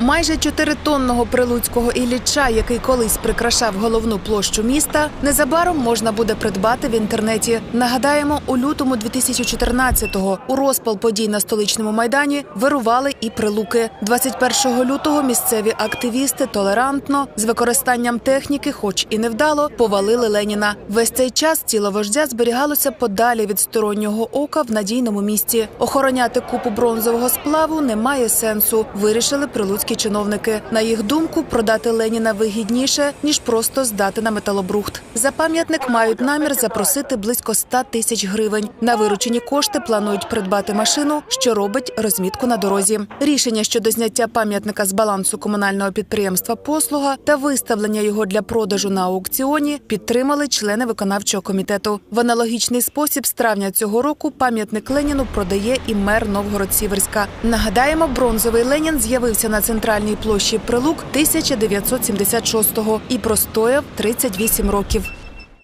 Майже 4-тонного прилуцького Ілліча, який колись прикрашав головну площу міста, незабаром можна буде придбати в інтернеті. Нагадаємо, у лютому 2014-го у розпал подій на столичному майдані вирували і прилуки. 21 лютого місцеві активісти толерантно з використанням техніки, хоч і невдало, повалили Леніна. Весь цей час тіло вождя зберігалося подалі від стороннього ока в надійному місці. Охороняти купу бронзового сплаву немає сенсу. Вирішили прилуцькі чиновники. На їх думку, продати Леніна вигідніше ніж просто здати на металобрухт. За пам'ятник мають намір запросити близько 100 тисяч гривень. На виручені кошти планують придбати машину, що робить розмітку на дорозі. Рішення щодо зняття пам'ятника з балансу комунального підприємства Послуга та виставлення його для продажу на аукціоні підтримали члени виконавчого комітету. В аналогічний спосіб з травня цього року пам'ятник Леніну продає і мер Новгород-Сіверська. Нагадаємо, бронзовий Ленін з'явився на центральній площі Прилук 1976-го і простояв 38 років.